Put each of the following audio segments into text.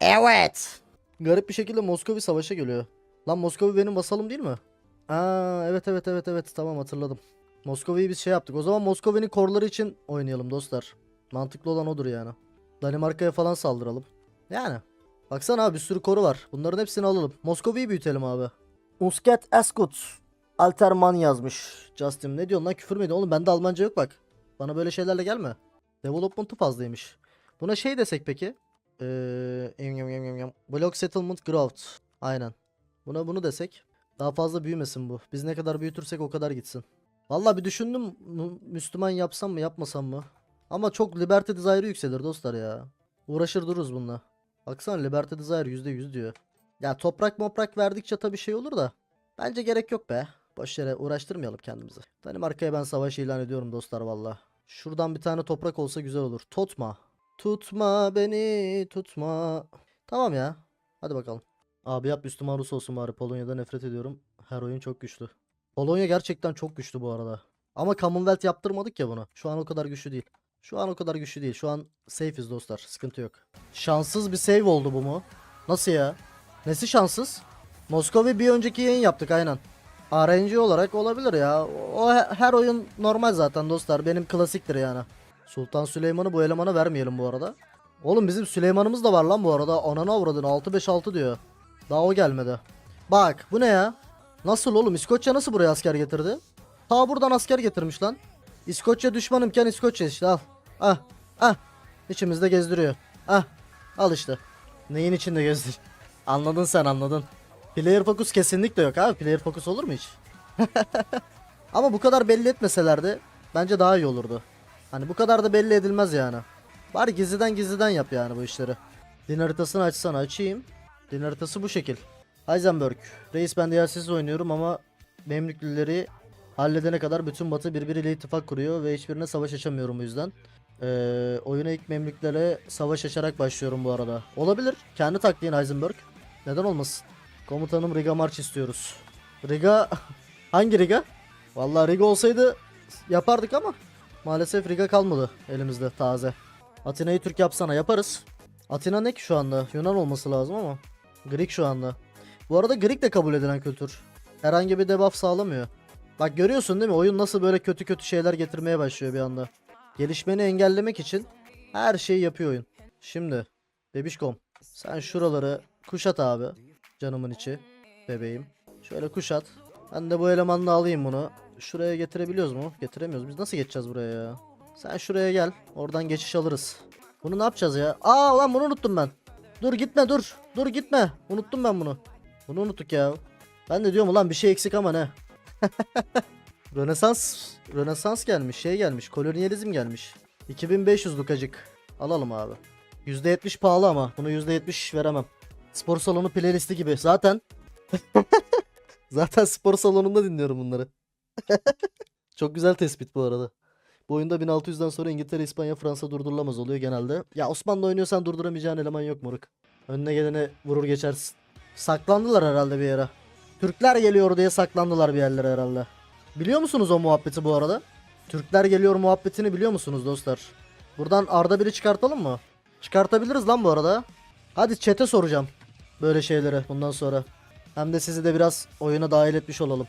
Evet. Garip bir şekilde Moskova savaşa geliyor. Lan Moskova benim vasalım değil mi? Aa evet evet evet evet tamam hatırladım. Moskova'yı biz şey yaptık. O zaman Moskova'nın korları için oynayalım dostlar. Mantıklı olan odur yani. Danimarka'ya falan saldıralım. Yani. Baksana abi bir sürü koru var. Bunların hepsini alalım. Moskova'yı büyütelim abi. Musket Eskut. Alterman yazmış. Justin ne diyorsun lan küfür mü ediyorsun? Oğlum bende Almanca yok bak. Bana böyle şeylerle gelme. Development'ı fazlaymış. Buna şey desek peki. Ee, em, em, em, em. Block Settlement Growth. Aynen. Buna bunu desek. Daha fazla büyümesin bu. Biz ne kadar büyütürsek o kadar gitsin. Vallahi bir düşündüm. Mü- Müslüman yapsam mı yapmasam mı? Ama çok Liberty Desire'ı yükselir dostlar ya. Uğraşır dururuz bununla. Baksana Liberty Desire %100 diyor. Ya toprak moprak verdikçe tabii şey olur da. Bence gerek yok be. Boş yere uğraştırmayalım kendimizi. Danimarka'ya ben savaş ilan ediyorum dostlar valla. Şuradan bir tane toprak olsa güzel olur. Tutma. Tutma beni tutma. Tamam ya. Hadi bakalım. Abi yap Müslüman Rus olsun bari. Polonya'da nefret ediyorum. Her oyun çok güçlü. Polonya gerçekten çok güçlü bu arada. Ama Commonwealth yaptırmadık ya bunu. Şu an o kadar güçlü değil. Şu an o kadar güçlü değil. Şu an safe'iz dostlar. Sıkıntı yok. Şanssız bir save oldu bu mu? Nasıl ya? Nesi şanssız? Moskova bir önceki yayın yaptık aynen. RNG olarak olabilir ya. O he- her oyun normal zaten dostlar. Benim klasiktir yani. Sultan Süleyman'ı bu elemana vermeyelim bu arada. Oğlum bizim Süleyman'ımız da var lan bu arada. Ananı avradın 6-5-6 diyor. Daha o gelmedi. Bak bu ne ya? Nasıl oğlum İskoçya nasıl buraya asker getirdi? Ta buradan asker getirmiş lan. İskoçya düşmanımken İskoçya işte al. Ah ah. İçimizde gezdiriyor. Ah al işte. Neyin içinde gezdir? Anladın sen anladın. Player focus kesinlikle yok abi. Player focus olur mu hiç? Ama bu kadar belli etmeselerdi bence daha iyi olurdu. Hani bu kadar da belli edilmez yani. Bari gizliden gizliden yap yani bu işleri. Din haritasını açsana açayım. Din haritası bu şekil. Heisenberg. Reis ben DLC'siz oynuyorum ama Memlüklüleri halledene kadar bütün batı birbiriyle ittifak kuruyor ve hiçbirine savaş açamıyorum bu yüzden. Ee, oyuna ilk Memlüklere savaş açarak başlıyorum bu arada. Olabilir. Kendi taktiğin Heisenberg. Neden olmasın? Komutanım Riga March istiyoruz. Riga... Hangi Riga? Vallahi Riga olsaydı yapardık ama maalesef Riga kalmadı elimizde taze. Atina'yı Türk yapsana yaparız. Atina ne ki şu anda? Yunan olması lazım ama. Greek şu anda. Bu arada Greek de kabul edilen kültür. Herhangi bir debuff sağlamıyor. Bak görüyorsun değil mi? Oyun nasıl böyle kötü kötü şeyler getirmeye başlıyor bir anda. Gelişmeni engellemek için her şeyi yapıyor oyun. Şimdi bebişkom sen şuraları kuşat abi. Canımın içi bebeğim. Şöyle kuşat. Ben de bu elemanla alayım bunu. Şuraya getirebiliyoruz mu? Getiremiyoruz. Biz nasıl geçeceğiz buraya ya? Sen şuraya gel. Oradan geçiş alırız. Bunu ne yapacağız ya? Aa lan bunu unuttum ben. Dur gitme dur. Dur gitme. Unuttum ben bunu. Bunu unuttuk ya. Ben de diyorum ulan bir şey eksik ama ne? Rönesans Rönesans gelmiş, şey gelmiş, kolonyalizm gelmiş. 2500 lukacık. Alalım abi. %70 pahalı ama bunu %70 veremem. Spor salonu playlisti gibi. Zaten Zaten spor salonunda dinliyorum bunları. Çok güzel tespit bu arada. Bu oyunda 1600'den sonra İngiltere, İspanya, Fransa durdurulamaz oluyor genelde. Ya Osmanlı oynuyorsan durduramayacağın eleman yok moruk. Önüne gelene vurur geçersin. Saklandılar herhalde bir yere. Türkler geliyor diye saklandılar bir yerlere herhalde. Biliyor musunuz o muhabbeti bu arada? Türkler geliyor muhabbetini biliyor musunuz dostlar? Buradan Arda biri çıkartalım mı? Çıkartabiliriz lan bu arada. Hadi chat'e soracağım. Böyle şeyleri bundan sonra. Hem de sizi de biraz oyuna dahil etmiş olalım.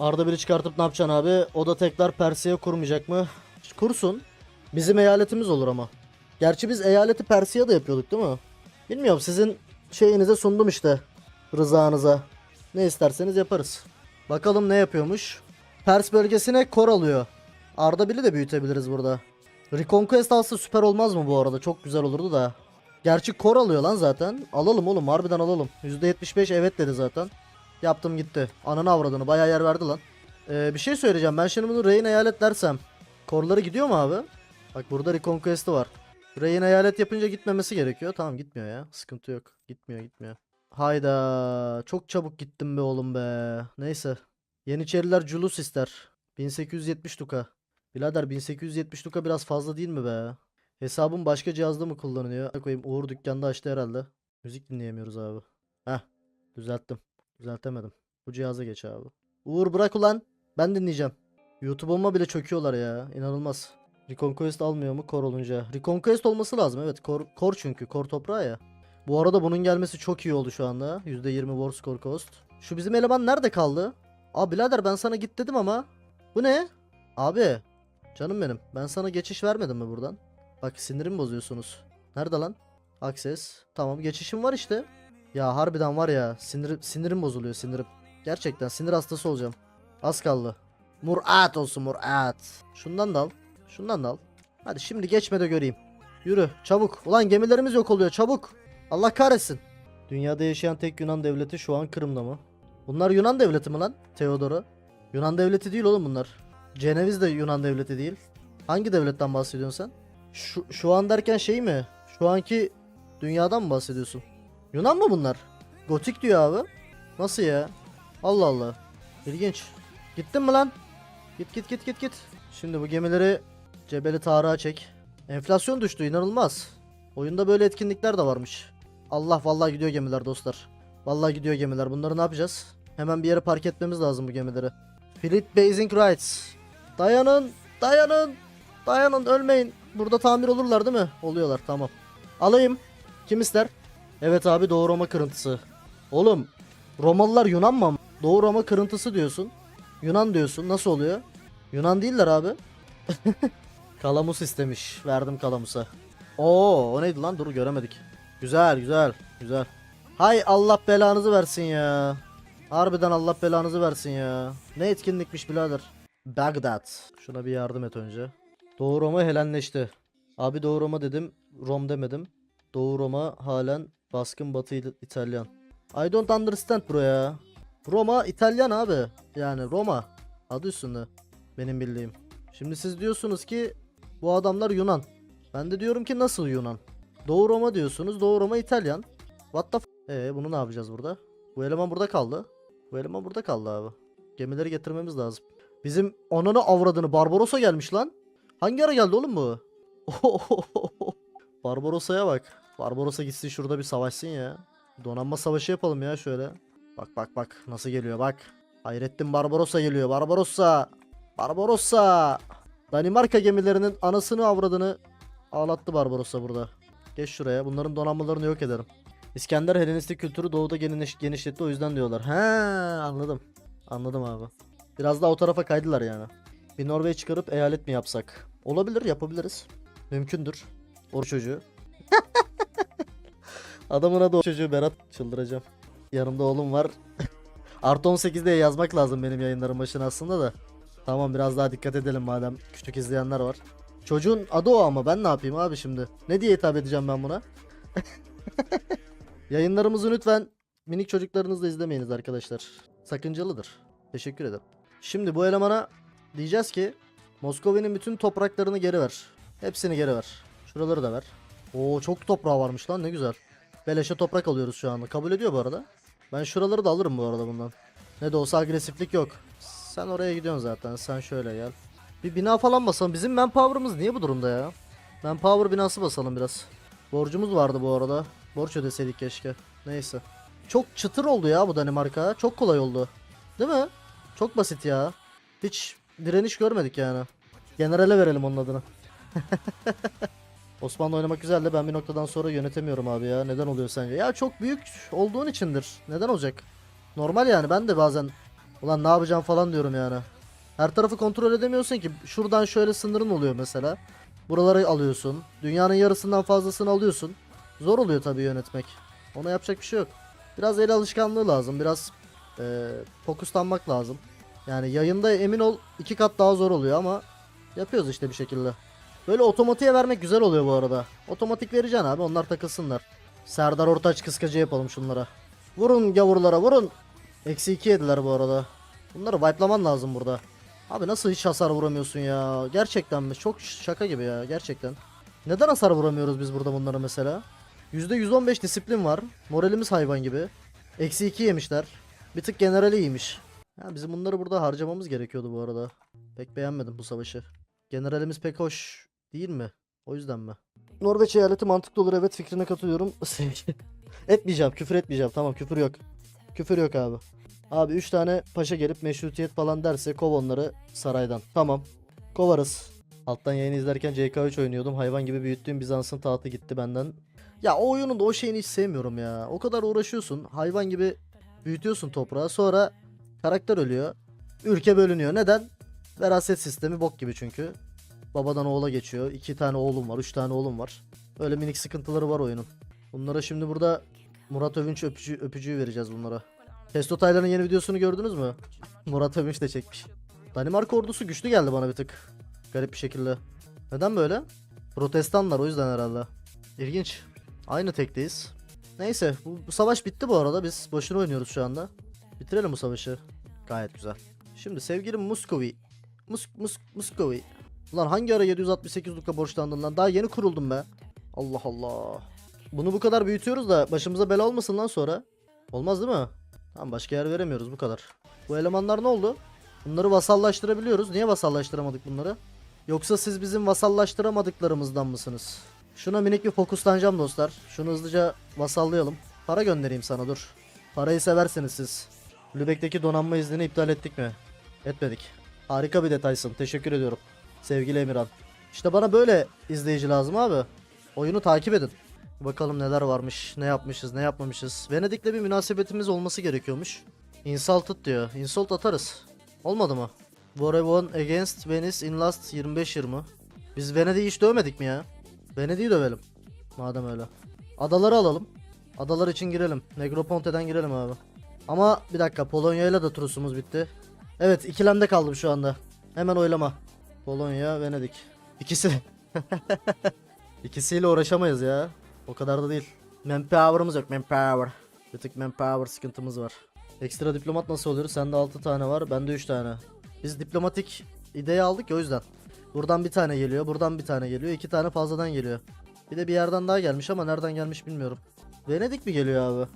Arda biri çıkartıp ne yapacaksın abi? O da tekrar Persiye kurmayacak mı? Kursun. Bizim eyaletimiz olur ama. Gerçi biz eyaleti Persiye de yapıyorduk değil mi? Bilmiyorum sizin şeyinize sundum işte. Rızanıza. Ne isterseniz yaparız. Bakalım ne yapıyormuş. Pers bölgesine kor alıyor. Arda biri de büyütebiliriz burada. Reconquest alsa süper olmaz mı bu arada? Çok güzel olurdu da. Gerçi kor alıyor lan zaten. Alalım oğlum harbiden alalım. %75 evet dedi zaten. Yaptım gitti. Ananı avradını bayağı yer verdi lan. Ee, bir şey söyleyeceğim. Ben şimdi bunu Reyn eyalet dersem. Korları gidiyor mu abi? Bak burada Reconquest'i var. Reyn eyalet yapınca gitmemesi gerekiyor. Tamam gitmiyor ya. Sıkıntı yok. Gitmiyor gitmiyor. Hayda. Çok çabuk gittim be oğlum be. Neyse. Yeniçeriler culus ister. 1870 duka. Birader 1870 duka biraz fazla değil mi be? Hesabım başka cihazda mı kullanılıyor? Koyayım Uğur dükkanda açtı herhalde. Müzik dinleyemiyoruz abi. Heh. Düzelttim. Düzeltemedim. Bu cihaza geç abi. Uğur bırak ulan. Ben dinleyeceğim. YouTube'uma bile çöküyorlar ya. İnanılmaz. Reconquest almıyor mu kor olunca? Reconquest olması lazım evet. Kor, kor çünkü. Kor toprağı ya. Bu arada bunun gelmesi çok iyi oldu şu anda. %20 war score cost. Şu bizim eleman nerede kaldı? Aa birader ben sana git dedim ama. Bu ne? Abi. Canım benim. Ben sana geçiş vermedim mi buradan? Bak sinirimi bozuyorsunuz. Nerede lan? Access. Tamam geçişim var işte. Ya harbiden var ya sinir, sinirim bozuluyor sinirim. Gerçekten sinir hastası olacağım. Az kaldı. Murat olsun Murat. Şundan da al. Şundan da al. Hadi şimdi geçme de göreyim. Yürü çabuk. Ulan gemilerimiz yok oluyor çabuk. Allah kahretsin. Dünyada yaşayan tek Yunan devleti şu an Kırım'da mı? Bunlar Yunan devleti mi lan? Theodor'u. Yunan devleti değil oğlum bunlar. Ceneviz de Yunan devleti değil. Hangi devletten bahsediyorsun sen? Şu, şu an derken şey mi? Şu anki dünyadan mı bahsediyorsun? Yunan mı bunlar? Gotik diyor abi. Nasıl ya? Allah Allah. İlginç. Gittin mi lan? Git git git git git. Şimdi bu gemileri Cebeli Tarık'a çek. Enflasyon düştü inanılmaz. Oyunda böyle etkinlikler de varmış. Allah vallahi gidiyor gemiler dostlar. Vallahi gidiyor gemiler. Bunları ne yapacağız? Hemen bir yere park etmemiz lazım bu gemileri. Fleet Basing Rights. Dayanın, dayanın, dayanın ölmeyin. Burada tamir olurlar değil mi? Oluyorlar tamam. Alayım. Kim ister? Evet abi Doğu Roma kırıntısı. Oğlum Romalılar Yunan mı? Doğu Roma kırıntısı diyorsun. Yunan diyorsun. Nasıl oluyor? Yunan değiller abi. Kalamus istemiş. Verdim Kalamus'a. Oo, o neydi lan? Dur göremedik. Güzel, güzel, güzel. Hay Allah belanızı versin ya. Harbiden Allah belanızı versin ya. Ne etkinlikmiş birader. Bagdad. Şuna bir yardım et önce. Doğu Roma helenleşti. Abi Doğu Roma dedim. Rom demedim. Doğu Roma halen baskın Batı İtalyan. I don't understand bro ya. Roma İtalyan abi. Yani Roma. Adı üstünde. Benim bildiğim. Şimdi siz diyorsunuz ki bu adamlar Yunan. Ben de diyorum ki nasıl Yunan? Doğu Roma diyorsunuz. Doğu Roma İtalyan. What the f- Ee, bunu ne yapacağız burada? Bu eleman burada kaldı. Bu eleman burada kaldı abi. Gemileri getirmemiz lazım. Bizim ananı avradını Barbarossa gelmiş lan. Hangi ara geldi oğlum bu? Barbarossa'ya bak. Barbarossa gitsin şurada bir savaşsın ya. Donanma savaşı yapalım ya şöyle. Bak bak bak nasıl geliyor bak. Hayrettin Barbarossa geliyor. Barbarossa. Barbarossa. Danimarka gemilerinin anasını avradını ağlattı Barbarossa burada. Geç şuraya. Bunların donanmalarını yok ederim. İskender Helenistik kültürü doğuda geniş, genişletti o yüzden diyorlar. He anladım. Anladım abi. Biraz daha o tarafa kaydılar yani. Bir Norveç çıkarıp eyalet mi yapsak? Olabilir yapabiliriz. Mümkündür. Or çocuğu. Adamın adı o çocuğu Berat. Çıldıracağım. Yanımda oğlum var. Artı 18 diye yazmak lazım benim yayınların başına aslında da. Tamam biraz daha dikkat edelim madem küçük izleyenler var. Çocuğun adı o ama ben ne yapayım abi şimdi? Ne diye hitap edeceğim ben buna? Yayınlarımızı lütfen minik çocuklarınızla izlemeyiniz arkadaşlar. Sakıncalıdır. Teşekkür ederim. Şimdi bu elemana diyeceğiz ki Moskova'nın bütün topraklarını geri ver. Hepsini geri ver. Şuraları da ver. Oo çok toprağı varmış lan ne güzel. Beleşe toprak alıyoruz şu anda. Kabul ediyor bu arada. Ben şuraları da alırım bu arada bundan. Ne de olsa agresiflik yok. Sen oraya gidiyorsun zaten. Sen şöyle gel. Bir bina falan basalım. Bizim manpower'ımız niye bu durumda ya? Manpower binası basalım biraz. Borcumuz vardı bu arada. Borç ödeseydik keşke. Neyse. Çok çıtır oldu ya bu Danimarka. Çok kolay oldu. Değil mi? Çok basit ya. Hiç direniş görmedik yani. Generale verelim onun adını. Osmanlı oynamak güzel de ben bir noktadan sonra yönetemiyorum abi ya. Neden oluyor sence? Ya çok büyük olduğun içindir. Neden olacak? Normal yani ben de bazen ulan ne yapacağım falan diyorum yani. Her tarafı kontrol edemiyorsun ki. Şuradan şöyle sınırın oluyor mesela. Buraları alıyorsun. Dünyanın yarısından fazlasını alıyorsun. Zor oluyor tabii yönetmek. Ona yapacak bir şey yok. Biraz el alışkanlığı lazım. Biraz eee fokuslanmak lazım. Yani yayında emin ol iki kat daha zor oluyor ama yapıyoruz işte bir şekilde. Böyle otomatiğe vermek güzel oluyor bu arada. Otomatik vereceksin abi onlar takılsınlar. Serdar Ortaç kıskacı yapalım şunlara. Vurun gavurlara vurun. Eksi 2 yediler bu arada. Bunları wipe'laman lazım burada. Abi nasıl hiç hasar vuramıyorsun ya? Gerçekten mi? Çok şaka gibi ya gerçekten. Neden hasar vuramıyoruz biz burada bunlara mesela? %115 disiplin var. Moralimiz hayvan gibi. Eksi 2 yemişler. Bir tık generali iyiymiş. Ha, bizim bunları burada harcamamız gerekiyordu bu arada. Pek beğenmedim bu savaşı. Generalimiz pek hoş değil mi? O yüzden mi? Norveç eyaleti mantıklı olur evet fikrine katılıyorum. etmeyeceğim küfür etmeyeceğim tamam küfür yok. Küfür yok abi. Abi 3 tane paşa gelip meşrutiyet falan derse kov onları saraydan. Tamam. Kovarız. Alttan yayını izlerken CK3 oynuyordum. Hayvan gibi büyüttüğüm Bizans'ın tahtı gitti benden. Ya o oyunun da o şeyini hiç sevmiyorum ya. O kadar uğraşıyorsun. Hayvan gibi büyütüyorsun toprağı. Sonra karakter ölüyor. Ülke bölünüyor. Neden? Veraset sistemi bok gibi çünkü. Babadan oğula geçiyor. İki tane oğlum var. Üç tane oğlum var. Öyle minik sıkıntıları var oyunun. Bunlara şimdi burada Murat Övünç öpücüğü, öpücüğü vereceğiz bunlara. Testo Taylan'ın yeni videosunu gördünüz mü? Murat Övünç de çekmiş. Danimarka ordusu güçlü geldi bana bir tık. Garip bir şekilde. Neden böyle? Protestanlar o yüzden herhalde. İlginç. Aynı tekteyiz. Neyse bu, bu savaş bitti bu arada. Biz boşuna oynuyoruz şu anda. Bitirelim bu savaşı. Gayet güzel. Şimdi sevgili Muskovi. Mus, mus, Muskovi. Ulan hangi ara 768 duka borçlandın lan? Daha yeni kuruldum be. Allah Allah. Bunu bu kadar büyütüyoruz da başımıza bela olmasın lan sonra. Olmaz değil mi? Tamam başka yer veremiyoruz bu kadar. Bu elemanlar ne oldu? Bunları vasallaştırabiliyoruz. Niye vasallaştıramadık bunları? Yoksa siz bizim vasallaştıramadıklarımızdan mısınız? Şuna minik bir fokuslanacağım dostlar. Şunu hızlıca vasallayalım. Para göndereyim sana dur. Parayı seversiniz siz. Lübeck'teki donanma iznini iptal ettik mi? Etmedik. Harika bir detaysın. Teşekkür ediyorum. Sevgili Emirhan. İşte bana böyle izleyici lazım abi. Oyunu takip edin. Bakalım neler varmış, ne yapmışız, ne yapmamışız. Venedik'le bir münasebetimiz olması gerekiyormuş. Insulted diyor. Insult atarız. Olmadı mı? War won against Venice in last 25-20. Biz Venedik'i hiç dövmedik mi ya? Venedik'i dövelim. Madem öyle. Adaları alalım. Adalar için girelim. Negroponte'den girelim abi. Ama bir dakika Polonya'yla da turusumuz bitti. Evet ikilemde kaldım şu anda. Hemen oylama. Polonya, Venedik. İkisi. İkisiyle uğraşamayız ya. O kadar da değil. Manpower'ımız yok manpower. Bir tık manpower sıkıntımız var. Ekstra diplomat nasıl oluyor? Sende 6 tane var, bende 3 tane. Biz diplomatik ideyi aldık ya o yüzden. Buradan bir tane geliyor, buradan bir tane geliyor, iki tane fazladan geliyor. Bir de bir yerden daha gelmiş ama nereden gelmiş bilmiyorum. Venedik mi geliyor abi?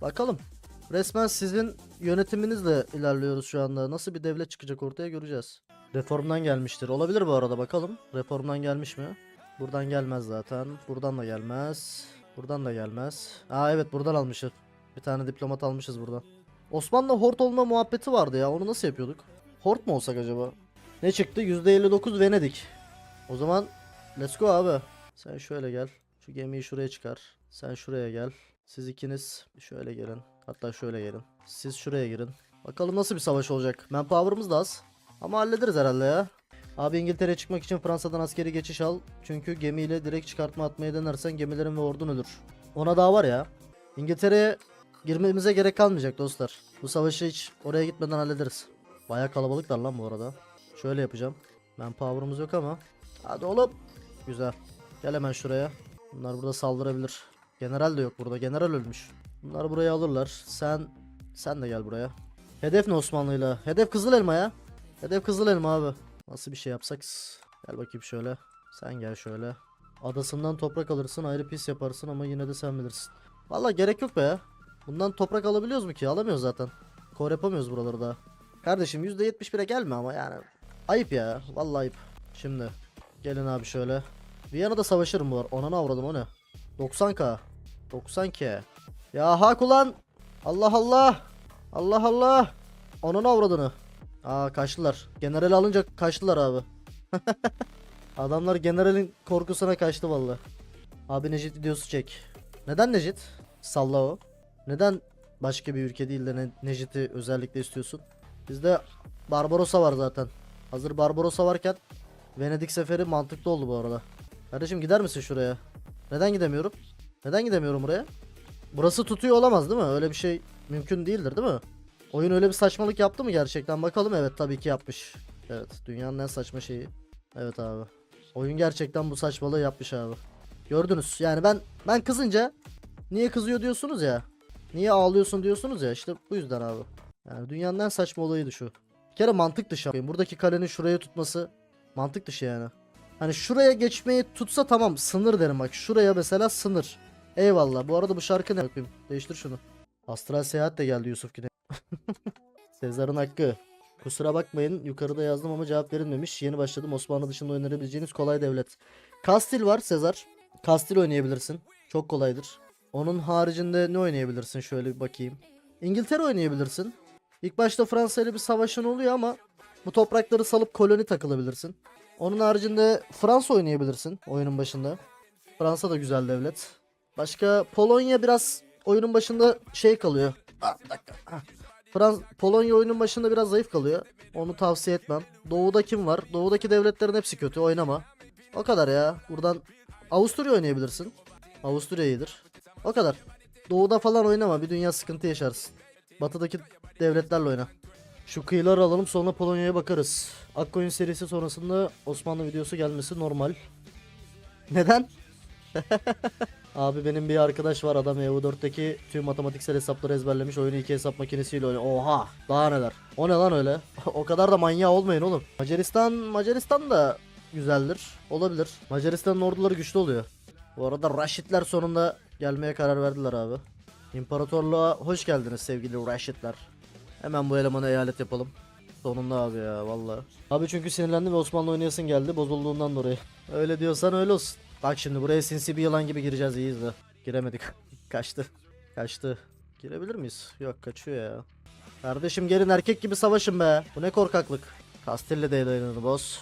Bakalım. Resmen sizin yönetiminizle ilerliyoruz şu anda. Nasıl bir devlet çıkacak ortaya göreceğiz. Reformdan gelmiştir. Olabilir bu arada bakalım. Reformdan gelmiş mi? Buradan gelmez zaten. Buradan da gelmez. Buradan da gelmez. Aa evet buradan almışız. Bir tane diplomat almışız buradan. Osmanlı hort olma muhabbeti vardı ya. Onu nasıl yapıyorduk? Hort mu olsak acaba? Ne çıktı? %59 Venedik. O zaman let's go abi. Sen şöyle gel. Şu gemiyi şuraya çıkar. Sen şuraya gel. Siz ikiniz şöyle gelin. Hatta şöyle gelin. Siz şuraya girin. Bakalım nasıl bir savaş olacak. Manpower'ımız da az. Ama hallederiz herhalde ya. Abi İngiltere'ye çıkmak için Fransa'dan askeri geçiş al. Çünkü gemiyle direkt çıkartma atmaya denersen gemilerin ve ordun ölür. Ona daha var ya. İngiltere'ye girmemize gerek kalmayacak dostlar. Bu savaşı hiç oraya gitmeden hallederiz. Baya kalabalıklar lan bu arada. Şöyle yapacağım. Manpower'ımız yok ama. Hadi oğlum. Güzel. Gel hemen şuraya. Bunlar burada saldırabilir. General de yok burada. General ölmüş. Bunlar buraya alırlar. Sen sen de gel buraya. Hedef ne Osmanlı'yla? Hedef Kızıl Elma ya. Hedef Kızıl Elma abi. Nasıl bir şey yapsak? Gel bakayım şöyle. Sen gel şöyle. Adasından toprak alırsın ayrı pis yaparsın ama yine de sen bilirsin. Valla gerek yok be. Bundan toprak alabiliyoruz mu ki? Alamıyoruz zaten. Kor yapamıyoruz buraları daha. Kardeşim %71'e gelme ama yani. Ayıp ya. Vallahi ayıp. Şimdi. Gelin abi şöyle. Viyana'da savaşırım bu var. Ona ne avradım o ne? 90k. 90k. Ya hak ulan. Allah Allah. Allah Allah. Onun avradını. Aa kaçtılar. General alınca kaçtılar abi. Adamlar generalin korkusuna kaçtı valla. Abi Necit videosu çek. Neden Necit? Salla o. Neden başka bir ülke değil de ne- Necit'i özellikle istiyorsun? Bizde Barbarossa var zaten. Hazır Barbarossa varken Venedik seferi mantıklı oldu bu arada. Kardeşim gider misin şuraya? Neden gidemiyorum? Neden gidemiyorum buraya? Burası tutuyor olamaz değil mi? Öyle bir şey mümkün değildir değil mi? Oyun öyle bir saçmalık yaptı mı gerçekten? Bakalım evet tabii ki yapmış. Evet dünyanın en saçma şeyi. Evet abi. Oyun gerçekten bu saçmalığı yapmış abi. Gördünüz yani ben ben kızınca niye kızıyor diyorsunuz ya. Niye ağlıyorsun diyorsunuz ya işte bu yüzden abi. Yani dünyanın en saçma olayıydı şu. Bir kere mantık dışı. Buradaki kalenin şuraya tutması mantık dışı yani. Hani şuraya geçmeyi tutsa tamam sınır derim bak. Şuraya mesela sınır. Eyvallah. Bu arada bu şarkı ne? Değiştir şunu. Astral seyahat de geldi Yusuf Güney. Sezar'ın hakkı. Kusura bakmayın yukarıda yazdım ama cevap verilmemiş. Yeni başladım. Osmanlı dışında oynayabileceğiniz kolay devlet. Kastil var Sezar. Kastil oynayabilirsin. Çok kolaydır. Onun haricinde ne oynayabilirsin şöyle bir bakayım. İngiltere oynayabilirsin. İlk başta Fransa ile bir savaşın oluyor ama bu toprakları salıp koloni takılabilirsin. Onun haricinde Fransa oynayabilirsin oyunun başında. Fransa da güzel devlet. Başka Polonya biraz oyunun başında şey kalıyor. Ah, dakika. Hah. Frans Polonya oyunun başında biraz zayıf kalıyor. Onu tavsiye etmem. Doğu'da kim var? Doğu'daki devletlerin hepsi kötü. Oynama. O kadar ya. Buradan Avusturya oynayabilirsin. Avusturya iyidir. O kadar. Doğu'da falan oynama. Bir dünya sıkıntı yaşarsın. Batıdaki devletlerle oyna. Şu kıyıları alalım sonra Polonya'ya bakarız. Akkoyun serisi sonrasında Osmanlı videosu gelmesi normal. Neden? Abi benim bir arkadaş var adam EU4'teki tüm matematiksel hesapları ezberlemiş oyunu iki hesap makinesiyle oynuyor. Oha daha neler. O ne lan öyle? o kadar da manyağı olmayın oğlum. Macaristan Macaristan da güzeldir. Olabilir. Macaristan'ın orduları güçlü oluyor. Bu arada Raşitler sonunda gelmeye karar verdiler abi. İmparatorluğa hoş geldiniz sevgili Raşitler. Hemen bu elemanı eyalet yapalım. Sonunda abi ya vallahi. Abi çünkü sinirlendim ve Osmanlı oynayasın geldi bozulduğundan dolayı. Öyle diyorsan öyle olsun. Bak şimdi buraya sinsi bir yılan gibi gireceğiz iyiyiz de. Giremedik. Kaçtı. Kaçtı. Girebilir miyiz? Yok kaçıyor ya. Kardeşim gelin erkek gibi savaşın be. Bu ne korkaklık. Castilla Deylaylan'ı boz.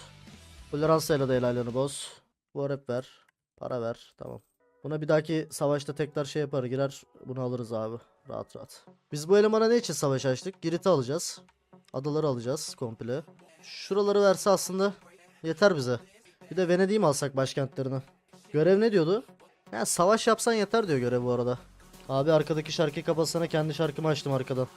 Floransa ile Deylaylan'ı boz. Bu ver. Para ver. Tamam. Buna bir dahaki savaşta tekrar şey yapar girer. Bunu alırız abi. Rahat rahat. Biz bu elemana ne için savaş açtık? Girit'i alacağız. Adaları alacağız komple. Şuraları verse aslında yeter bize. Bir de Venedik'i mi alsak başkentlerini? Görev ne diyordu? Ya savaş yapsan yeter diyor görev bu arada. Abi arkadaki şarkıyı kapatsana kendi şarkımı açtım arkadan.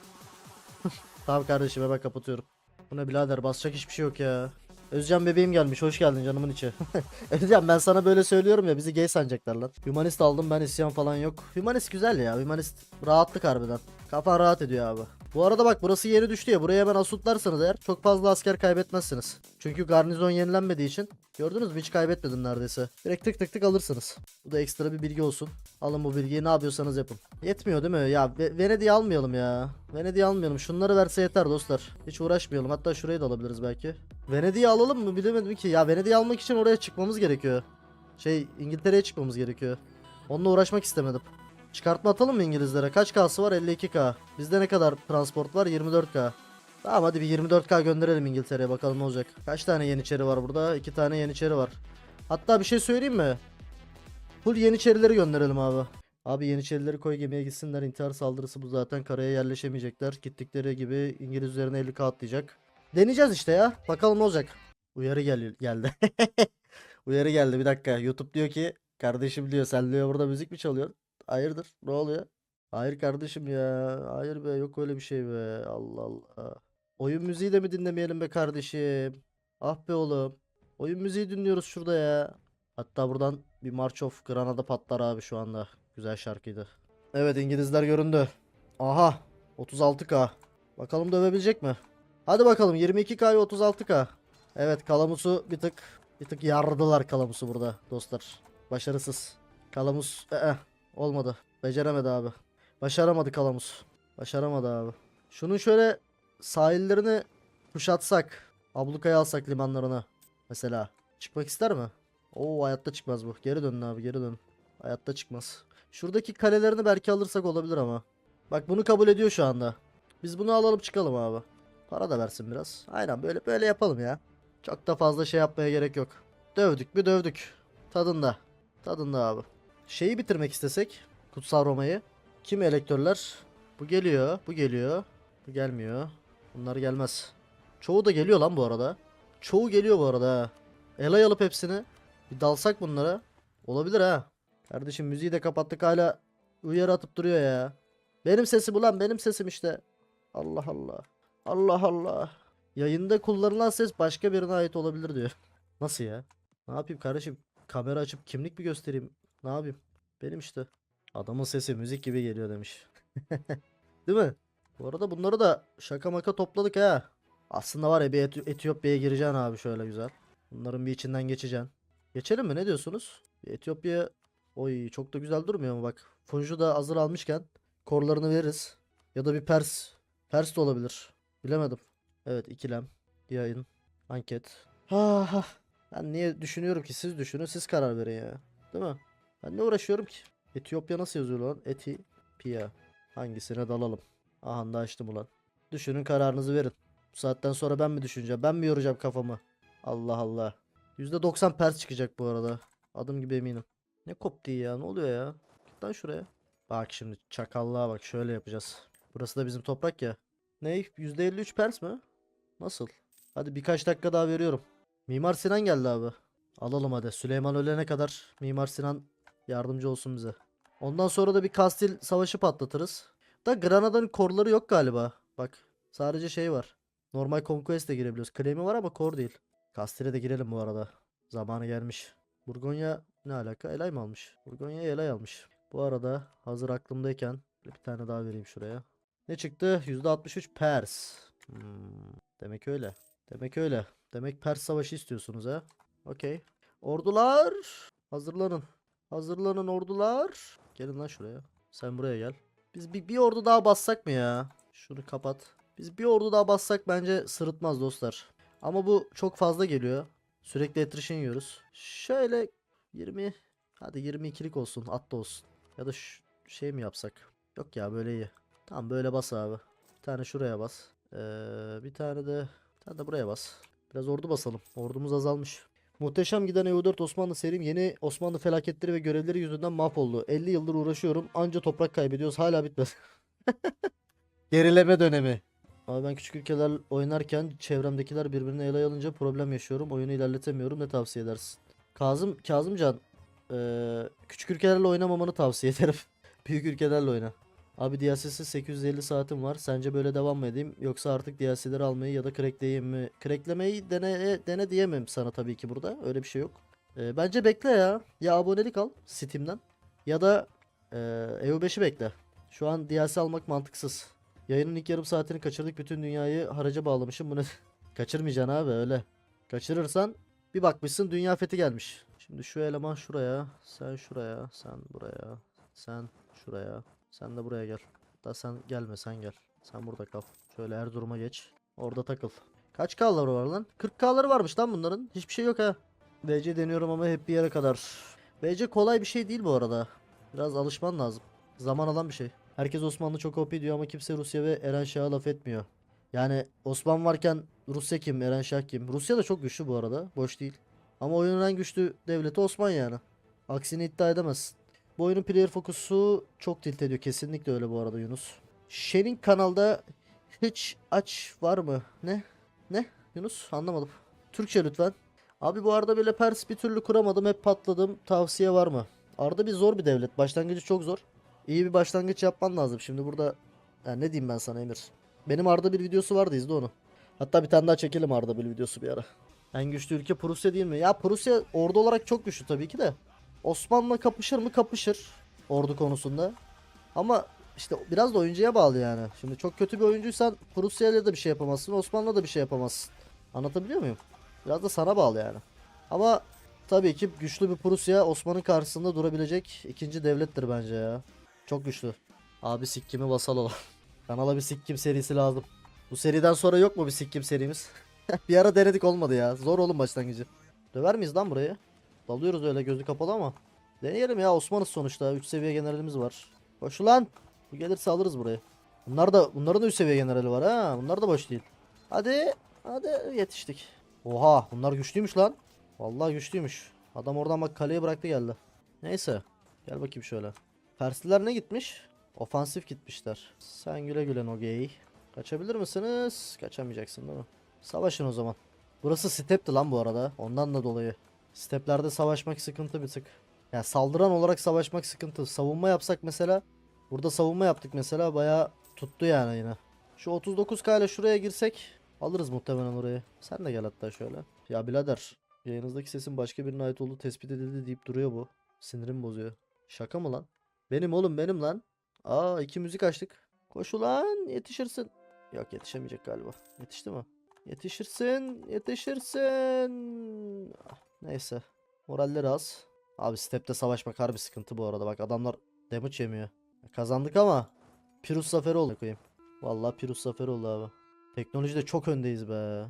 tamam kardeşim hemen kapatıyorum. Bu ne birader basacak hiçbir şey yok ya. Özcan bebeğim gelmiş hoş geldin canımın içi. Özcan ben sana böyle söylüyorum ya bizi gay sanacaklar lan. Humanist aldım ben isyan falan yok. Humanist güzel ya Humanist rahatlık harbiden. Kafan rahat ediyor abi. Bu arada bak burası yeni düştü ya buraya hemen asutlarsanız eğer çok fazla asker kaybetmezsiniz. Çünkü garnizon yenilenmediği için gördünüz mü hiç kaybetmedim neredeyse. Direkt tık tık tık alırsınız. Bu da ekstra bir bilgi olsun. Alın bu bilgiyi ne yapıyorsanız yapın. Yetmiyor değil mi? Ya Ve- almayalım ya. Venedik'i almayalım. Şunları verse yeter dostlar. Hiç uğraşmayalım. Hatta şurayı da alabiliriz belki. Venedik'i alalım mı bilemedim ki. Ya Venedik'i almak için oraya çıkmamız gerekiyor. Şey İngiltere'ye çıkmamız gerekiyor. Onunla uğraşmak istemedim. Çıkartma atalım mı İngilizlere? Kaç K'sı var? 52K. Bizde ne kadar transport var? 24K. Tamam hadi bir 24K gönderelim İngiltere'ye bakalım ne olacak. Kaç tane yeniçeri var burada? 2 tane yeniçeri var. Hatta bir şey söyleyeyim mi? Full yeniçerileri gönderelim abi. Abi yeniçerileri koy gemiye gitsinler. İntihar saldırısı bu zaten. Karaya yerleşemeyecekler. Gittikleri gibi İngiliz üzerine 50K atlayacak. Deneyeceğiz işte ya. Bakalım ne olacak. Uyarı gel geldi. Uyarı geldi bir dakika. YouTube diyor ki kardeşim diyor sen diyor burada müzik mi çalıyorsun? Hayırdır? Ne oluyor? Hayır kardeşim ya. Hayır be yok öyle bir şey be. Allah Allah. Oyun müziği de mi dinlemeyelim be kardeşim? Ah be oğlum. Oyun müziği dinliyoruz şurada ya. Hatta buradan bir March of Granada patlar abi şu anda. Güzel şarkıydı. Evet İngilizler göründü. Aha 36k. Bakalım dövebilecek mi? Hadi bakalım 22k'ya 36k. Evet Kalamus'u bir tık bir tık yardılar Kalamus'u burada dostlar. Başarısız. Kalamus ee, olmadı. Beceremedi abi. Başaramadı Kalamus. Başaramadı abi. Şunun şöyle sahillerini kuşatsak. Ablukaya alsak limanlarına. Mesela. Çıkmak ister mi? Oo hayatta çıkmaz bu. Geri dönün abi geri dön. Hayatta çıkmaz. Şuradaki kalelerini belki alırsak olabilir ama. Bak bunu kabul ediyor şu anda. Biz bunu alalım çıkalım abi. Para da versin biraz. Aynen böyle böyle yapalım ya. Çok da fazla şey yapmaya gerek yok. Dövdük mü dövdük. Tadında. Tadında abi. Şeyi bitirmek istesek. Kutsal Roma'yı. Kim elektörler? Bu geliyor. Bu geliyor. Bu gelmiyor. Bunlar gelmez. Çoğu da geliyor lan bu arada. Çoğu geliyor bu arada. Elay alıp hepsini. Bir dalsak bunlara. Olabilir ha. Kardeşim müziği de kapattık hala uyarı atıp duruyor ya. Benim sesim ulan benim sesim işte. Allah Allah. Allah Allah. Yayında kullanılan ses başka birine ait olabilir diyor. Nasıl ya? Ne yapayım kardeşim? Kamera açıp kimlik mi göstereyim? Ne yapayım? Benim işte. Adamın sesi müzik gibi geliyor demiş. Değil mi? Bu arada bunları da şaka maka topladık ha. Aslında var ya bir Eti- Etiyopya'ya gireceksin abi şöyle güzel. Bunların bir içinden geçeceksin. Geçelim mi ne diyorsunuz? Etiyopya Oy çok da güzel durmuyor mu bak. Funju da hazır almışken korlarını veririz. Ya da bir Pers. Pers de olabilir. Bilemedim. Evet ikilem. Yayın. Anket. Ha, ha. Ben niye düşünüyorum ki siz düşünün siz karar verin ya. Değil mi? Ben ne uğraşıyorum ki? Etiyopya nasıl yazıyor lan? Eti. Pia. Hangisine dalalım? Aha da açtım ulan. Düşünün kararınızı verin. Bu saatten sonra ben mi düşüneceğim? Ben mi yoracağım kafamı? Allah Allah. %90 pers çıkacak bu arada. Adım gibi eminim. Ne koptu ya? Ne oluyor ya? Git lan şuraya. Bak şimdi çakallığa bak şöyle yapacağız. Burası da bizim toprak ya. Ne? %53 pers mi? Nasıl? Hadi birkaç dakika daha veriyorum. Mimar Sinan geldi abi. Alalım hadi. Süleyman ölene kadar Mimar Sinan yardımcı olsun bize. Ondan sonra da bir Kastil savaşı patlatırız. Da Granada'nın korları yok galiba. Bak sadece şey var. Normal Conquest'e girebiliyoruz. Claim'i var ama kor değil. Kastil'e de girelim bu arada. Zamanı gelmiş. Burgonya ne alaka? Elay mı almış? Burgonya Elay almış. Bu arada hazır aklımdayken bir tane daha vereyim şuraya. Ne çıktı? %63 Pers. Hmm, demek öyle. Demek öyle. Demek Pers savaşı istiyorsunuz ha? Okey. Ordular hazırlanın. Hazırlanın ordular. Gelin lan şuraya. Sen buraya gel. Biz bir, bir ordu daha bassak mı ya? Şunu kapat. Biz bir ordu daha bassak bence sırıtmaz dostlar. Ama bu çok fazla geliyor. Sürekli attrition yiyoruz. Şöyle 20 hadi 22'lik olsun. At da olsun. Ya da şey mi yapsak? Yok ya böyle iyi. Tamam böyle bas abi. Bir tane şuraya bas. Ee, bir tane de bir tane de buraya bas. Biraz ordu basalım. Ordumuz azalmış. Muhteşem giden EU4 Osmanlı serim yeni Osmanlı felaketleri ve görevleri yüzünden mahvoldu. 50 yıldır uğraşıyorum. Anca toprak kaybediyoruz. Hala bitmedi. Gerileme dönemi. Abi ben küçük ülkeler oynarken çevremdekiler birbirine el alınca problem yaşıyorum. Oyunu ilerletemiyorum. Ne tavsiye edersin? Kazım, Kazımcan. eee, küçük ülkelerle oynamamanı tavsiye ederim. Büyük ülkelerle oyna. Abi DLC'si 850 saatim var. Sence böyle devam mı edeyim? Yoksa artık DLC'leri almayı ya da crackleyeyim mi? Cracklemeyi dene, dene diyemem sana tabii ki burada. Öyle bir şey yok. Eee, bence bekle ya. Ya abonelik al Steam'den. Ya da eee EU5'i bekle. Şu an DLC almak mantıksız. Yayının ilk yarım saatini kaçırdık. Bütün dünyayı haraca bağlamışım. Bunu kaçırmayacaksın abi öyle. Kaçırırsan bir bakmışsın dünya fethi gelmiş. Şimdi şu eleman şuraya. Sen şuraya. Sen buraya. Sen şuraya. Sen de buraya gel. Da sen gelme sen gel. Sen burada kal. Şöyle Erzurum'a geç. Orada takıl. Kaç K'ları var lan? 40 K'ları varmış lan bunların. Hiçbir şey yok ha. VC deniyorum ama hep bir yere kadar. VC kolay bir şey değil bu arada. Biraz alışman lazım. Zaman alan bir şey. Herkes Osmanlı çok OP diyor ama kimse Rusya ve Eren Şah'a laf etmiyor. Yani Osman varken Rusya kim, Eren Şah kim? Rusya da çok güçlü bu arada. Boş değil. Ama oyunun en güçlü devleti Osman yani. Aksini iddia edemezsin. Bu oyunun player fokusu çok tilt ediyor. Kesinlikle öyle bu arada Yunus. Şen'in kanalda hiç aç var mı? Ne? Ne? Yunus anlamadım. Türkçe lütfen. Abi bu arada böyle Pers bir türlü kuramadım. Hep patladım. Tavsiye var mı? Arda bir zor bir devlet. Başlangıcı çok zor. İyi bir başlangıç yapman lazım. Şimdi burada ya ne diyeyim ben sana Emir? Benim Arda bir videosu vardı izle onu. Hatta bir tane daha çekelim Arda bir videosu bir ara. En güçlü ülke Prusya değil mi? Ya Prusya ordu olarak çok güçlü tabii ki de. Osmanlı kapışır mı? Kapışır. Ordu konusunda. Ama işte biraz da oyuncuya bağlı yani. Şimdi çok kötü bir oyuncuysan Prusya'yla da bir şey yapamazsın. Osmanlı'la da bir şey yapamazsın. Anlatabiliyor muyum? Biraz da sana bağlı yani. Ama tabii ki güçlü bir Prusya Osman'ın karşısında durabilecek ikinci devlettir bence ya. Çok güçlü. Abi sikkimi vasal olan. Kanala bir sikkim serisi lazım. Bu seriden sonra yok mu bir sikkim serimiz? bir ara denedik olmadı ya. Zor oğlum başlangıcı. Döver miyiz lan burayı? Dalıyoruz öyle gözü kapalı ama. Deneyelim ya Osman'ız sonuçta. 3 seviye generalimiz var. Koş ulan. Bu gelirse alırız burayı. Bunlar da bunların da 3 seviye generali var ha. Bunlar da boş değil. Hadi. Hadi yetiştik. Oha bunlar güçlüymüş lan. Vallahi güçlüymüş. Adam oradan bak kaleye bıraktı geldi. Neyse. Gel bakayım şöyle. Persliler ne gitmiş? Ofansif gitmişler. Sen güle güle Noge'yi. Kaçabilir misiniz? Kaçamayacaksın değil mi? Savaşın o zaman. Burası stepti lan bu arada. Ondan da dolayı. Steplerde savaşmak sıkıntı bir tık. Yani saldıran olarak savaşmak sıkıntı. Savunma yapsak mesela. Burada savunma yaptık mesela. Bayağı tuttu yani yine. Şu 39k ile şuraya girsek alırız muhtemelen orayı. Sen de gel hatta şöyle. Ya birader. Yayınızdaki sesin başka birine ait olduğu tespit edildi deyip duruyor bu. Sinirim bozuyor. Şaka mı lan? Benim oğlum benim lan. Aa iki müzik açtık. Koş ulan yetişirsin. Yok yetişemeyecek galiba. Yetişti mi? Yetişirsin. Yetişirsin. Ah, Neyse. Moralleri az. Abi stepte savaşmak harbi sıkıntı bu arada. Bak adamlar damage yemiyor. Kazandık ama Pirus zaferi oldu koyayım. Vallahi Pirus zaferi oldu abi. Teknolojide çok öndeyiz be.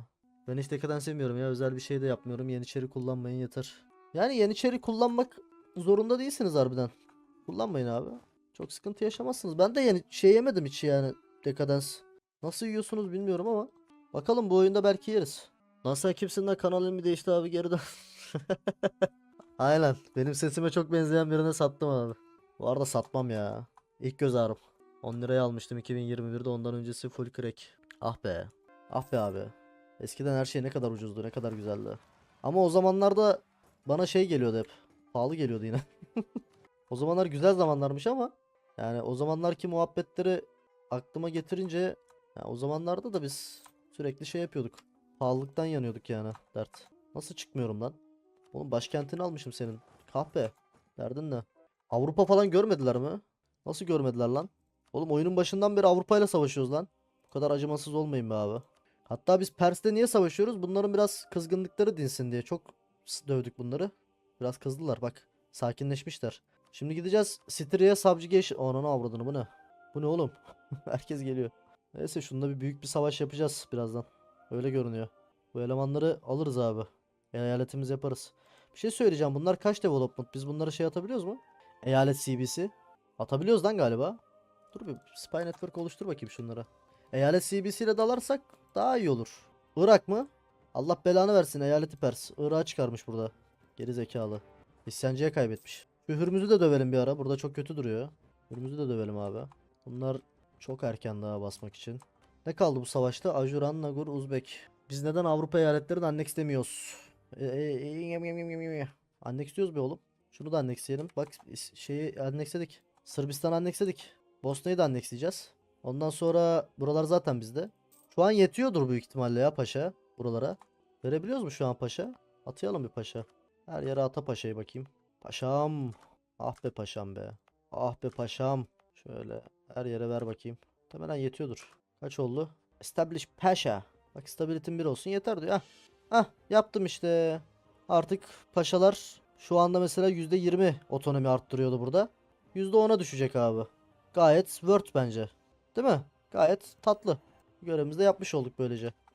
Ben hiç dekadans sevmiyorum ya. Özel bir şey de yapmıyorum. Yeniçeri kullanmayın yeter. Yani Yeniçeri kullanmak zorunda değilsiniz harbiden. Kullanmayın abi. Çok sıkıntı yaşamazsınız. Ben de yeni şey yemedim hiç yani dekadans. Nasıl yiyorsunuz bilmiyorum ama. Bakalım bu oyunda belki yeriz. Lan sen kimsin lan kanalın bir değişti abi geriden. Aynen. Benim sesime çok benzeyen birine sattım abi. Bu arada satmam ya. İlk göz ağrım. 10 liraya almıştım 2021'de ondan öncesi full crack. Ah be. Ah be abi. Eskiden her şey ne kadar ucuzdu ne kadar güzeldi. Ama o zamanlarda bana şey geliyordu hep. Pahalı geliyordu yine. o zamanlar güzel zamanlarmış ama yani o zamanlarki muhabbetleri aklıma getirince ya o zamanlarda da biz sürekli şey yapıyorduk. Pahalılıktan yanıyorduk yani dert. Nasıl çıkmıyorum lan? Oğlum başkentini almışım senin. Kahpe. Derdin ne? Avrupa falan görmediler mi? Nasıl görmediler lan? Oğlum oyunun başından beri Avrupa ile savaşıyoruz lan. Bu kadar acımasız olmayın be abi. Hatta biz Pers'le niye savaşıyoruz? Bunların biraz kızgınlıkları dinsin diye. Çok dövdük bunları. Biraz kızdılar bak. Sakinleşmişler. Şimdi gideceğiz Styria Subjugation. Ananı avradını bu ne? Bu ne oğlum? Herkes geliyor. Neyse şunda bir büyük bir savaş yapacağız birazdan. Öyle görünüyor. Bu elemanları alırız abi. Eyaletimiz yaparız. Bir şey söyleyeceğim. Bunlar kaç development? Biz bunları şey atabiliyoruz mu? Eyalet CB'si. Atabiliyoruz lan galiba. Dur bir Spy Network oluştur bakayım şunlara. Eyalet CB'si ile dalarsak daha iyi olur. Irak mı? Allah belanı versin eyaleti Pers. Irak'ı çıkarmış burada. Geri zekalı. İsyancıya kaybetmiş. Şu Hürmüz'ü de dövelim bir ara. Burada çok kötü duruyor. Hürmüz'ü de dövelim abi. Bunlar çok erken daha basmak için. Ne kaldı bu savaşta? Ajuran, Nagur, Uzbek. Biz neden Avrupa eyaletlerini annexlemiyoruz? E, e, e, yem. Annexliyoruz be oğlum. Şunu da annexleyelim. Bak şeyi annexledik. Sırbistan annexledik. Bosna'yı da annexleyeceğiz. Ondan sonra buralar zaten bizde. Şu an yetiyordur büyük ihtimalle ya paşa buralara. Verebiliyoruz mu şu an paşa? Atayalım bir paşa. Her yere ata paşayı bakayım. Paşam. Ah be paşam be. Ah be paşam. Şöyle her yere ver bakayım. Muhtemelen yetiyordur. Kaç oldu? Establish paşa. Bak stability'm 1 olsun yeter diyor. Ah. Ah yaptım işte. Artık paşalar şu anda mesela %20 otonomi arttırıyordu burada. %10'a düşecek abi. Gayet worth bence. Değil mi? Gayet tatlı. Görevimizi de yapmış olduk böylece.